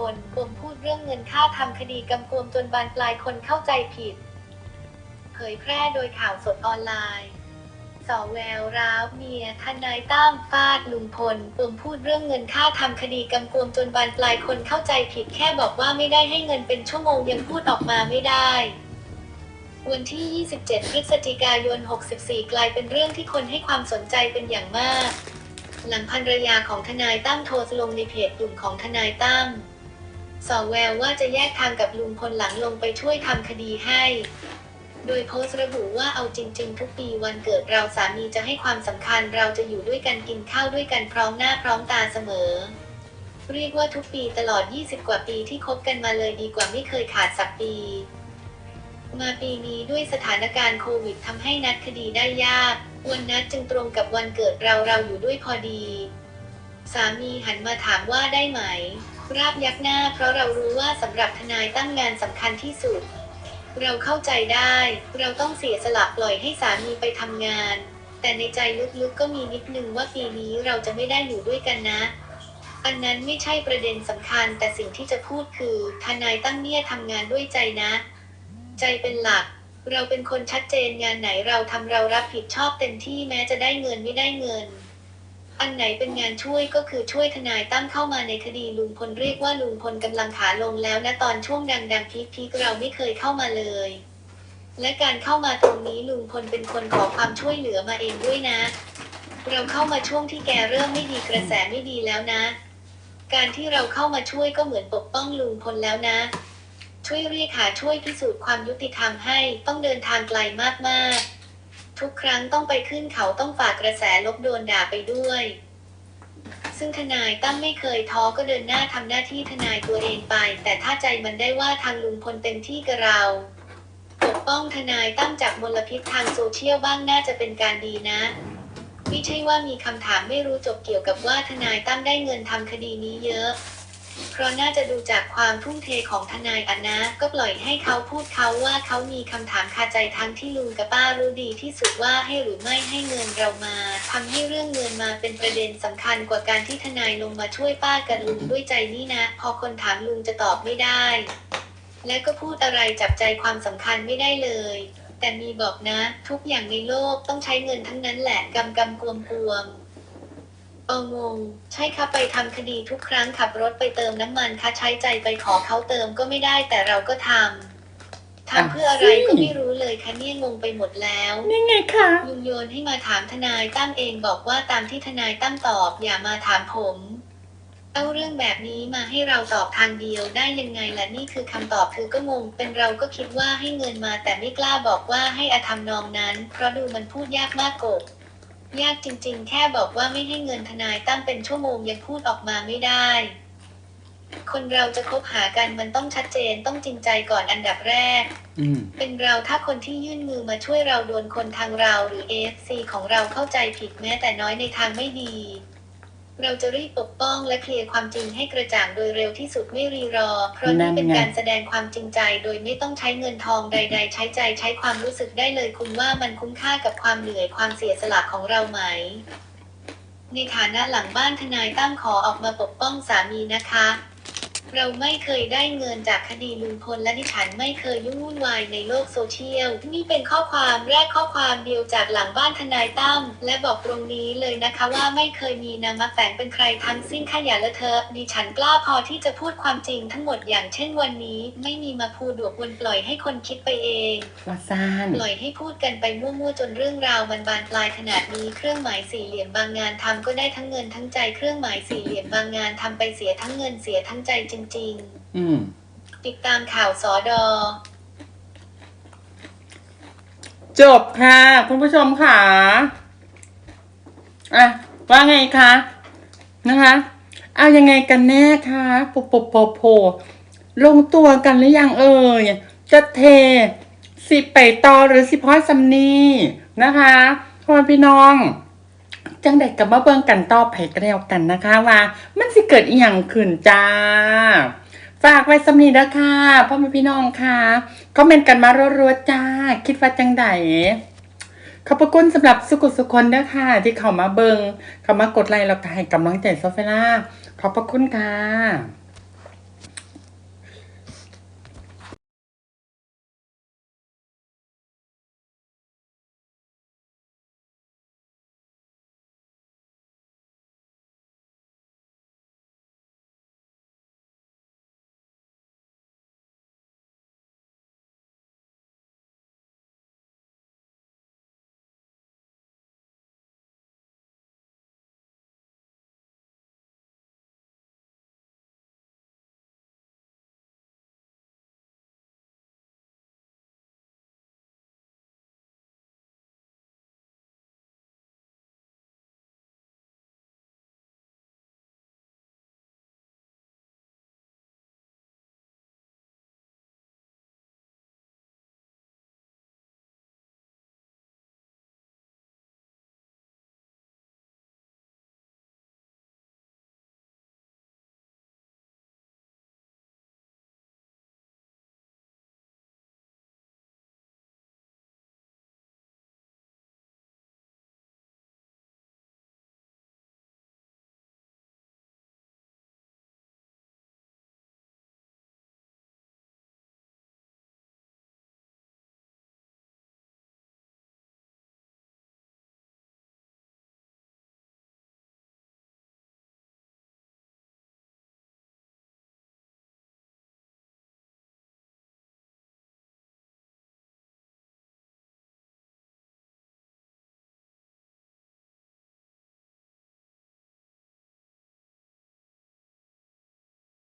พลปมพูดเรื่องเงินค่าทำคดีกำกวมจนบานปลายคนเข้าใจผิด เผยแพร่โดยข่าวสดออนไลน์สอแววร้าวเมียทนายตั้มฟาดลุงพลปมพูดเรื่องเงินค่าทำคดีกำกวมจนบานปลายคนเข้าใจผิดแค่บอกว่าไม่ได้ให้เงินเป็นชั่วโมงยังพูดออกมาไม่ได้วันที่ 27 พฤศจิกายน 64 กลายเป็นเรื่องที่คนให้ความสนใจเป็นอย่างมาก หลังภรรยาของทนายตั้มโทรลงในเพจกลุ่มของทนายตั้ม สอแววว่าจะแยกทางกับลุงพลหลังลงไปช่วยทำคดีให้ โดยโพสต์ระบุว่าเอาจริง ๆ ทุกปีวันเกิดเราสามีจะให้ความสำคัญเราจะอยู่ด้วยกันกินข้าวด้วยกันพร้อมหน้าพร้อมตาเสมอ เรียกว่าทุกปีตลอด 20 กว่าปีที่คบกันมาเลยดีกว่าไม่เคยขาดสักปี มาปีนี้ด้วยสถานการณ์โควิดทำให้นัดคดีได้ยาก วันนัดจึงตรงกับวันเกิดเราเราอยู่ด้วยพอดี สามีหันมาถามว่าได้ไหม ราบยักหน้า เพราะเรารู้ว่าสำหรับทนายตั้งงานสำคัญที่สุด เราเข้าใจได้ เราต้องเสียสละปล่อยให้สามีไปทำงาน แต่ในใจลึกๆก็มีนิดนึงว่าปีนี้เราจะไม่ได้อยู่ด้วยกันนะ อันนั้นไม่ใช่ประเด็นสำคัญ แต่สิ่งที่จะพูดคือทนายตั้งเนี่ยทำงานด้วยใจนะ ใจเป็นหลักเราเป็นคนชัดเจนงานไหนเราทำเรารับผิดชอบเต็มที่แม้จะได้เงินไม่ได้เงิน อันไหนเป็นงานช่วยก็คือช่วยทนายตั้มเข้ามาในคดีลุงพลเรียกว่าลุงพลกำลังขาลงแล้วนะตอนช่วงดังๆพีคๆเราไม่เคยเข้ามาเลย และการเข้ามาตรงนี้ลุงพลเป็นคนขอความช่วยเหลือมาเองด้วยนะ เราเข้ามาช่วงที่แกเริ่มไม่ดีกระแสไม่ดีแล้วนะ การที่เราเข้ามาช่วยก็เหมือนปกป้องลุงพลแล้วนะ ช่วยเรียกหาช่วยพิสูจน์ความยุติธรรมให้ต้องเดินทางไกลมากๆ ทุกครั้งต้องไปขึ้นเขาต้องฝากกระแสลบโดนด่าไปด้วย ซึ่งทนายตั้มไม่เคยท้อก็เดินหน้าทำหน้าที่ทนายตัวเองไป แต่ถ้าใจมันได้ว่าทางลุงพลเต็มที่กับเราปกป้องทนายตั้มจากมลพิษทางโซเชียลบ้างน่าจะเป็นการดีนะไม่ใช่ว่ามีคำถามไม่รู้จบเกี่ยวกับว่าทนายตั้มได้เงินทำคดีนี้เยอะ เพราะน่าจะดูจากความทุ่มเทของทนายอันนะก็ปล่อยให้เขาพูดเขาว่าเขามีคำถามคาใจทั้งที่ลุงกับป้ารู้ดีที่สุดว่าให้หรือไม่ให้เงินเรามาทำให้เรื่องเงินมาเป็นประเด็นสำคัญกว่าการที่ทนายลงมาช่วยป้ากับลุงด้วยใจนี่นะ พอคนถามลุงจะตอบไม่ได้ และก็พูดอะไรจับใจความสำคัญไม่ได้เลยแต่มีบอกนะ ทุกอย่างในโลกต้องใช้เงินทั้งนั้นแหละกำกำกวมกวม เอองง ใช่ค่ะไปทำคดีทุกครั้งขับรถไปเติมน้ำมันค่ะใช้ใจไปขอเขาเติมก็ไม่ได้แต่เราก็ทำทำเพื่ออะไรก็ไม่รู้เลยค่ะเนี่ยงงไปหมดแล้วนี่ไงคะลุงโยนให้มาถามทนายตั้มเองบอกว่าตามที่ทนายตั้มตอบอย่ามาถามผมเอาเรื่องแบบนี้มาให้เราตอบทางเดียวได้ยังไงล่ะนี่คือคำตอบคือก็งงเป็นเราก็คิดว่าให้เงินมาแต่ไม่กล้าบอกว่าให้อาทำนองนั้น เพราะดูมันพูดยากมากกบ ยากจริงๆ แค่บอกว่าไม่ให้เงินทนายตั้มเป็นชั่วโมงยังพูดออกมาไม่ได้ คนเราจะคบหากันมันต้องชัดเจนต้องจริงใจก่อนอันดับแรก อืม เป็นเราถ้าคนที่ยื่นมือมาช่วยเราโดนคนทางเราหรือ AFC ของเราเข้าใจผิดแม้แต่น้อยในทางไม่ดี เราจะรีบปกป้องและเคลียร์ความจริงให้กระจ่างโดยเร็วที่สุดไม่รีรอ เพราะนี่เป็นการแสดงความจริงใจโดยไม่ต้องใช้เงินทองใด ๆ ใช้ใจใช้ความรู้สึกได้เลยคุณว่ามันคุ้มค่ากับความเหนื่อยความเสียสละของเราไหม ในฐานะหลังบ้านทนายตั้มขอออกมาปกป้องสามีนะคะ เราไม่เคยได้เงินจากคดีลุงพลและดิฉันไม่เคยยุ่งวุ่นวายในโลกโซเชียล นี่เป็นข้อความแรกข้อความเดียวจากหลังบ้านทนายตั้มและบอกตรงนี้เลยนะคะว่าไม่เคยมีนามแฝงเป็นใครทั้งสิ้นค่ะอย่าละเทอะดิฉันกล้าพอที่จะพูดความจริงทั้งหมดอย่างเช่นวันนี้ ไม่มีมาพูดดวกวนปล่อยให้คนคิดไปเองวาซานปล่อยให้พูดกันไปมั่วๆจนเรื่องราวมันบานปลายขนาดนี้เครื่องหมายสี่เหลี่ยมบางงานทำก็ได้ทั้งเงินทั้งใจเครื่องหมายสี่เหลี่ยมบางงานทำไปเสียทั้งเงินเสียทั้งใจจริงอืมๆติดตามข่าวสอดอ จบค่ะ คุณผู้ชมค่ะอะ ว่าไงคะนะคะเอายังไงกันแน่คะโปโปโปโปลงตัวกันหรือยังเอ่ยจะเทสิไปต่อหรือสิพ้อยสำนีนะคะพ่อแม่พี่น้อง จังเด็กกับมาเบิ่งกันต่อไปกันแล้วกันนะคะว่า มันสิเกิดอีหยังขึ้นจ้า ฝากไว้สำนีนะค่ะพ่อแม่พี่น้องค่ะคอมเมนต์กันมารัวๆจ้า คิดว่าจังไดขอบพระคุณสำหรับสุขุสุคนเด้อค่ะ ที่เข้ามาเบิงเข้ามากดไลค์แล้วก็ให้กำลังใจโซเฟล่าขอบพระคุณค่ะ